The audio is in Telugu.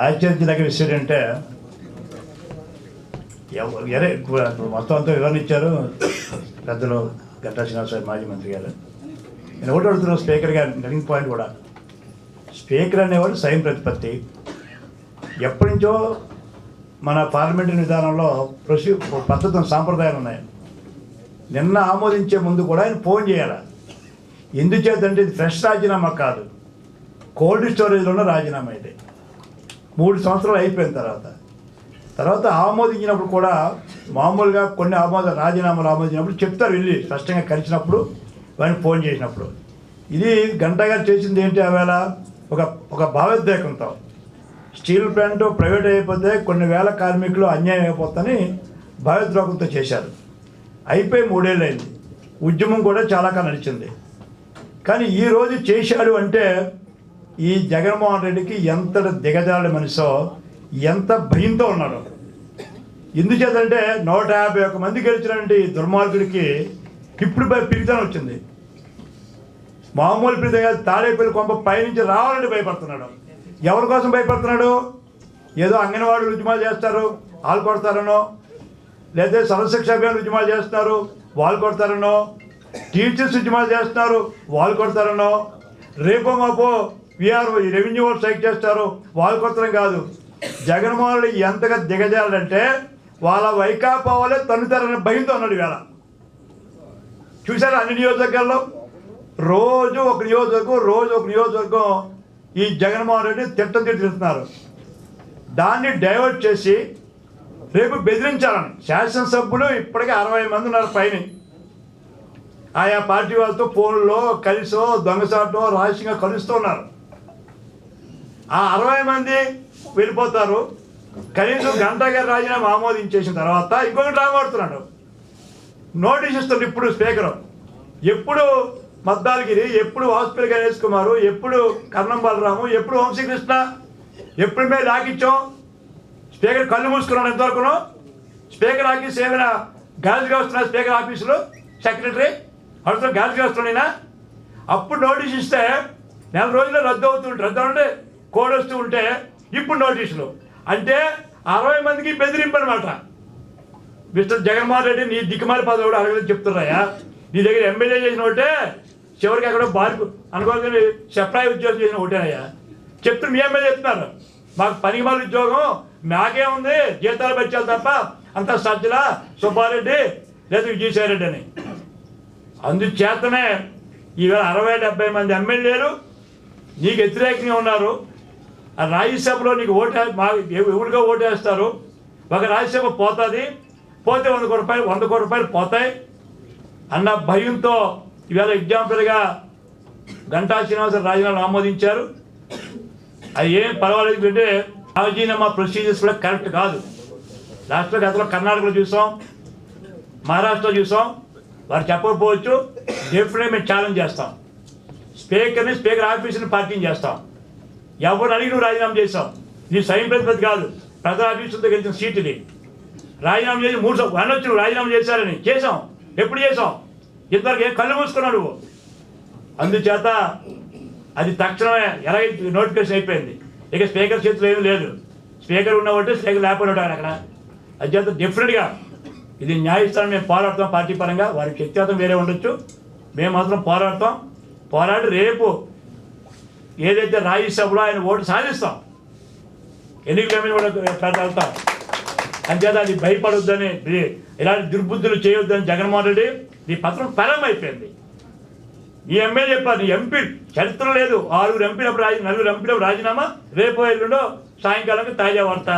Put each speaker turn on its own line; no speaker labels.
ఆశ్చర్యదగ్గ విషయం ఏంటంటే ఎరే మొత్తం అంతా వివరణ ఇచ్చారు పెద్దలు గంటా శ్రీనివాసరావు మాజీ మంత్రి గారు. నేను ఒకటి అడుగుతున్నాను స్పీకర్ గారు మెయిన్ పాయింట్ కూడా. స్పీకర్ అనేవాడు స్వయం ప్రతిపత్తి. ఎప్పటి నుంచో మన పార్లమెంటరీ విధానంలో ప్రొసీ పద్ధతులు సాంప్రదాయాలు ఉన్నాయి. నిన్న ఆమోదించే ముందు కూడా ఆయన ఫోన్ చేయాలి. ఎందుచేతంటే ఇది ఫ్రెష్ రాజీనామా కాదు. కోల్డ్ స్టోరేజ్లో ఉన్న రాజీనామా ఇది. మూడు సంవత్సరాలు అయిపోయిన తర్వాత. తర్వాత ఆమోదించినప్పుడు కూడా మామూలుగా కొన్ని ఆమోద రాజీనామాలు ఆమోదించినప్పుడు చెప్తారు వెళ్ళి స్పష్టంగా కలిసినప్పుడు వాడిని ఫోన్ చేసినప్పుడు. ఇది గంటగా చేసింది ఏంటి ఆవేళ? ఒక ఒక భావోద్వేగంతో. స్టీల్ ప్లాంట్ ప్రైవేట్ అయిపోతే కొన్ని వేల కార్మికులు అన్యాయం అయిపోతుందని భావోద్వేగంతో చేశారు. అయిపోయి మూడేళ్ళు అయింది ఉద్యమం కూడా చాలా కాలం నడిచింది. కానీ ఈరోజు చేశాడు అంటే ఈ జగన్మోహన్ రెడ్డికి ఎంత దిగజాలి మనిషో ఎంత భయంతో ఉన్నాడు. ఎందుచేతంటే నూట యాభై ఒక్క మంది గెలిచినటువంటి దుర్మార్గుడికి ఇప్పుడు భయ- పిరితనం వచ్చింది. మామూలు పిరితం తాడేపల్లి కొంప పైనుంచి రావాలని భయపడుతున్నాడు. ఎవరి కోసం భయపడుతున్నాడు? ఏదో అంగన్వాడీ ఉద్యమాలు చేస్తారు వాళ్ళు కొడతారనో లేదా సర్వశిక్ష అభియాన్ ఉద్యమాలు చేస్తున్నారు వాళ్ళు కొడతారనో టీచర్స్ ఉద్యమాలు చేస్తున్నారు వాళ్ళు కొడతారనో రేపో మాపో విఆర్ రెవెన్యూ వాళ్ళు స్ట్రైక్ చేస్తారు. వాళ్ళు కొడతారం కాదు. జగన్మోహన్ రెడ్డి ఎంతగా దిగజాలంటే వాళ్ళ వైకాపా వాళ్ళే తన్నుతారని భయంతో ఉన్నాడు ఇవాళ. చూసారా అన్ని నియోజకవర్గాల్లో? రోజు ఒక నియోజకవర్గం రోజు ఒక నియోజకవర్గం ఈ జగన్మోహన్ రెడ్డి తిట్టం తిట్టుతున్నారు దాన్ని డైవర్ట్ చేసి రేపు బెదిరించాలని. శాసనసభ్యులు ఇప్పటికే అరవై మంది ఉన్నారు పైన. ఆయా పార్టీ వాళ్ళతో ఫోన్లో కలిసో దొంగసాటో రహస్యంగా కలుస్తూ ఉన్నారు. ఆ అరవై మంది వెళ్ళిపోతారు. కనీసం గంట గారు రాజీనామా ఆమోదించేసిన తర్వాత ఇంకొకటి రాబడుతున్నాడు. నోటీస్ ఇస్తుంది ఇప్పుడు స్పీకర్. ఎప్పుడు మద్దాలగిరి ఎప్పుడు హాస్పిటల్ గణేష్ కుమారు ఎప్పుడు కర్ణం బలరాము ఎప్పుడు వంశీకృష్ణ ఎప్పుడు మేము లాగిచ్చాం. స్పీకర్ కళ్ళు మూసుకున్నాడు ఎంతవరకును? స్పీకర్ ఆఫీస్ ఏమైనా గాలిగా వస్తున్నా స్పీకర్ ఆఫీసులో? సెక్రటరీ? అడుగుతున్న గాలిగా వస్తున్నాయినా అప్పుడు నోటీస్ ఇస్తే నెల రోజుల్లో రద్దు అవుతుంటే రద్దు అంటే కోడ్ వస్తూ ఉంటే ఇప్పుడు నోటీసులు. అంటే అరవై మందికి బెదిరింపు అనమాట మిస్టర్ జగన్మోహన్ రెడ్డి నీ దిక్కుమాలి పదవి కూడా అడగలేదు చెప్తున్నాయా నీ దగ్గర ఎమ్మెల్యే చేసిన ఒకటే చివరికి అక్కడ బార్కు అనుకోని సెప్రాయి ఉద్యోగం చేసిన ఒకటేనయ్యా చెప్తున్నారు మీ ఎమ్మెల్యే చెప్తున్నారు. మాకు పనికి మాల ఉద్యోగం మాకే ఉంది జీతాలు పెంచాలి తప్ప అంత సజ్జల సుబ్బారెడ్డి లేదా విజయసాయిరెడ్డి అని. అందుచేతనే ఈవేళ అరవై డెబ్బై మంది ఎమ్మెల్యేలు నీకు వ్యతిరేకంగా ఉన్నారు. ఆ రాజ్యసభలో నీకు ఓటే మా ఎవరిగా ఓటేస్తారు. ఒక రాజ్యసభ పోతుంది. పోతే వంద కోటి రూపాయలు వంద కోటి రూపాయలు పోతాయి. అన్న భయంతో ఇవాళ ఎగ్జాంపుల్గా గంటా శ్రీనివాసరావు రాజీనామా ఆమోదించారు. అది ఏం పర్వాలేదు అంటే రాజీనామా ప్రొసీజర్స్ కూడా కరెక్ట్ కాదు. రాష్ట్ర గతంలో కర్ణాటకలో చూసాం మహారాష్ట్రలో చూసాం వారు చెప్పకపోవచ్చు. డెఫినెట్ మేము ఛాలెంజ్ చేస్తాం. స్పీకర్ని స్పీకర్ ఆఫీసుని పార్టీని చేస్తాం. ఎవరు అడిగి నువ్వు రాజీనామా చేశావు నీ స్వయం ప్రతిపత్తి కాదు. ప్రజల ఆఫీసులతో గెలిచిన సీట్ ఇది రాజీనామా చేసి మూడు అనొచ్చు నువ్వు రాజీనామా చేశారని చేసాం ఎప్పుడు చేసాం ఇంతవరకు ఏం కళ్ళు మూసుకున్నావు నువ్వు? అందుచేత అది తక్షణమే ఎలా నోటిఫికేషన్ అయిపోయింది. ఇక స్పీకర్ చేతిలో ఏమీ లేదు. స్పీకర్ ఉన్నవంటే స్పీకర్ లేకపోయినా ఉంటాడు అక్కడ. అత్యంత డెఫినెట్గా ఇది న్యాయస్థానం మేము పోరాడతాం పార్టీ పరంగా. వారికి వ్యక్తిగతం వేరే ఉండొచ్చు. మేము మాత్రం పోరాడతాం. పోరాడి రేపు ఏదైతే రాజ్యసభలో ఆయన ఓటు సాధిస్తాం ఎన్నికల మీద కూడా వెళ్తాం అంతేత అది భయపడొద్దని ఇలాంటి దుర్బుద్ధులు చేయొద్దని జగన్మోహన్ రెడ్డి నీ పత్రం పరం అయిపోయింది ఈ ఎమ్మెల్యే చెప్పారు నీ ఎంపీ చరిత్ర లేదు. ఆరుగురు ఎంపీలప్పుడు రాజీ నలుగురు ఎంపీలప్పుడు రాజీనామా రేపు ఎల్లుండో సాయంకాలం తాజా వార్త.